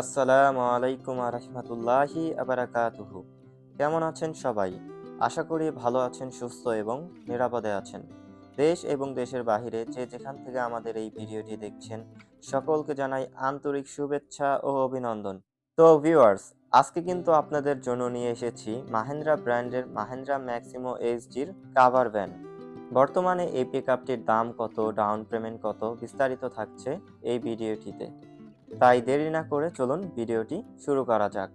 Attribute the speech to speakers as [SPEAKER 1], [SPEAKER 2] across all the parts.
[SPEAKER 1] আসসালামু আলাইকুম রহমতুল্লাহি আবারাকাতুহু কেমন আছেন সবাই? আশা করি ভালো আছেন, সুস্থ এবং নিরাপদে আছেন। দেশ এবং দেশের বাহিরে যে যেখান থেকে আমাদের এই ভিডিওটি দেখছেন, সকলকে জানাই আন্তরিক শুভেচ্ছা ও অভিনন্দন। তো ভিউয়ার্স, আজকে কিন্তু আপনাদের জন্য নিয়ে এসেছি মাহেন্দ্রা ব্র্যান্ডের মাহেন্দ্রা ম্যাক্সিমো এইচডির কাভার ভ্যান। বর্তমানে এই পিকআপটির দাম কত, ডাউন পেমেন্ট কত, বিস্তারিত থাকছে এই ভিডিওটিতে। তাই দেরি না করে চলুন ভিডিওটি শুরু করা যাক।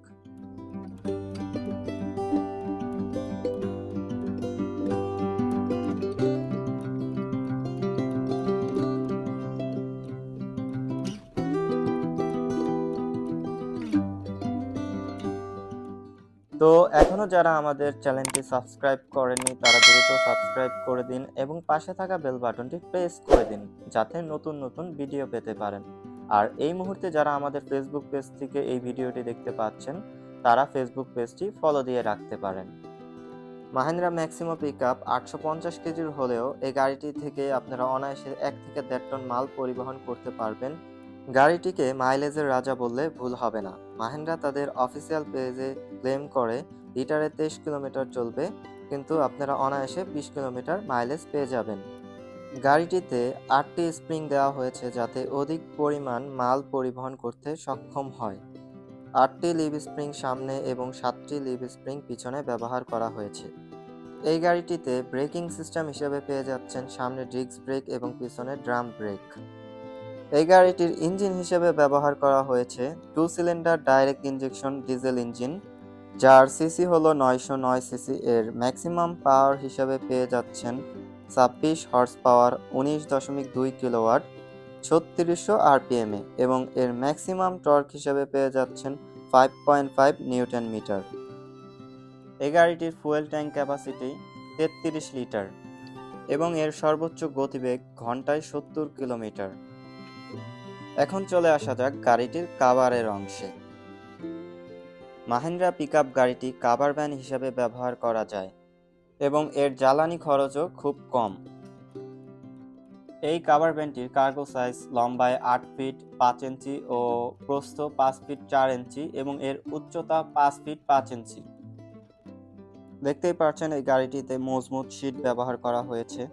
[SPEAKER 1] তো এখনও যারা আমাদের চ্যানেলটি সাবস্ক্রাইব করেনি তারা দ্রুত সাবস্ক্রাইব করে দিন এবং পাশে থাকা বেল বাটনটি প্রেস করে দিন, যাতে নতুন নতুন ভিডিও পেতে পারেন। আর এই মুহূর্তে যারা আমাদের ফেসবুক পেজ থেকে এই ভিডিওটি দেখতে পাচ্ছেন, তারা ফেসবুক পেজটি ফলো দিয়ে রাখতে পারেন। মাহেন্দ্রা ম্যাক্সিমো পিক আপ আটশো পঞ্চাশ কেজির হলেও এই গাড়িটি থেকে আপনারা অনায়াসে এক থেকে দেড় টন মাল পরিবহন করতে পারবেন। গাড়িটিকে মাইলেজের রাজা বললে ভুল হবে না। মাহেন্দ্রা তাদের অফিসিয়াল পেজে ক্লেম করে লিটারে তেইশ কিলোমিটার চলবে, কিন্তু আপনারা অনায়াসে বিশ কিলোমিটার মাইলেজ পেয়ে যাবেন। গাড়িটিতে আটটি স্প্রিং দেওয়া হয়েছে যাতে অধিক পরিমাণ মাল পরিবহন করতে সক্ষম হয়। আটটি লিভ স্প্রিং সামনে এবং সাতটি লিভ স্প্রিং পিছনে ব্যবহার করা হয়েছে। এই গাড়িটিতে ব্রেকিং সিস্টেম হিসেবে পেয়ে যাচ্ছেন সামনে ডিস্ক ব্রেক এবং পিছনে ড্রাম ব্রেক। এই গাড়িটির ইঞ্জিন হিসেবে ব্যবহার করা হয়েছে two cylinder direct injection diesel engine, যার সিসি হলো নয়শো নয় সিসি এর ম্যাক্সিমাম পাওয়ার হিসেবে পেয়ে যাচ্ছেন ছাব্বিশ হর্স পাওয়ার উনিশ দশমিক দুই কিলোওয়াট, ছত্রিশশো আরপিএমে এবং এর ম্যাক্সিমাম টর্ক হিসেবে পেয়ে যাচ্ছেন five point five newton metre. এই গাড়িটির ফুয়েল ট্যাঙ্ক ক্যাপাসিটি তেত্রিশ লিটার এবং এর সর্বোচ্চ গতিবেগ ঘন্টায় সত্তর কিলোমিটার। এখন চলে আসা যাক গাড়িটির কাভারের অংশে। মাহেন্দ্রা পিকআপ গাড়িটি কাভার ভ্যান হিসেবে ব্যবহার করা যায়। এবং এর জ্বালানি খরচও খুব কম। এই কাভার ভ্যানটির কার্গো সাইজ লম্বায় আট ফিট পাঁচ ইঞ্চি ও প্রস্থ পাঁচ ফিট চার ইঞ্চি এবং এর উচ্চতা পাঁচ ফিট পাঁচ ইঞ্চি। দেখতেই পাচ্ছেন এই গাড়িটিতে মজবুত সিট ব্যবহার করা হয়েছে।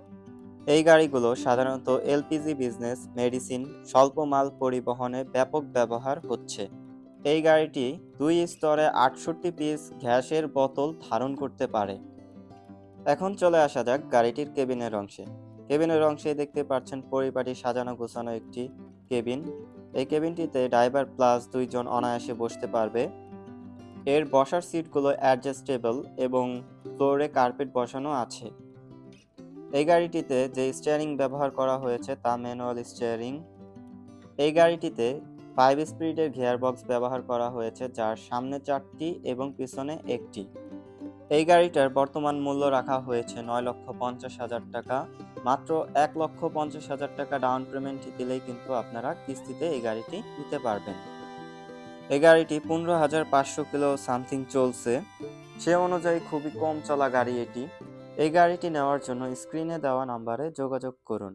[SPEAKER 1] এই গাড়িগুলো সাধারণত এলপিজি বিজনেস, মেডিসিন স্বল্প মাল পরিবহনে ব্যাপক ব্যবহার হচ্ছে। এই গাড়িটি দুই স্তরে আটষট্টি পিস গ্যাসের বোতল ধারণ করতে পারে। এখন চলে আসা যাক গাড়িটির কেবিনের অংশে। কেবিনের অংশে দেখতে পাচ্ছেন পরিপাটি, সাজানো, গোছানো একটি কেবিন। এই কেবিনটিতে ড্রাইভার প্লাস দুইজন অনায়াসে বসতে পারবে। এর বসার সিটগুলো অ্যাডজাস্টেবল এবং ফ্লোরে কার্পেট বসানো আছে। এই গাড়িটিতে যে স্টিয়ারিং ব্যবহার করা হয়েছে তা ম্যানুয়াল স্টিয়ারিং। এই গাড়িটিতে ফাইভ স্পিডের গিয়ার বক্স ব্যবহার করা হয়েছে, যার সামনে চারটি এবং পিছনে একটি। এই গাড়িটার বর্তমান মূল্য রাখা হয়েছে নয় লক্ষ পঞ্চাশ হাজার টাকা। মাত্র এক লক্ষ পঞ্চাশ হাজার টাকা ডাউন পেমেন্ট দিলেই কিন্তু আপনারা কিস্তিতে এই গাড়িটি নিতে পারবেন। এই গাড়িটি পনেরো হাজার পাঁচশো কিলো সামথিং চলছে। সে অনুযায়ী খুবই কম চলা গাড়ি এটি। এই গাড়িটি নেওয়ার জন্য স্ক্রিনে দেওয়া নাম্বারে যোগাযোগ করুন।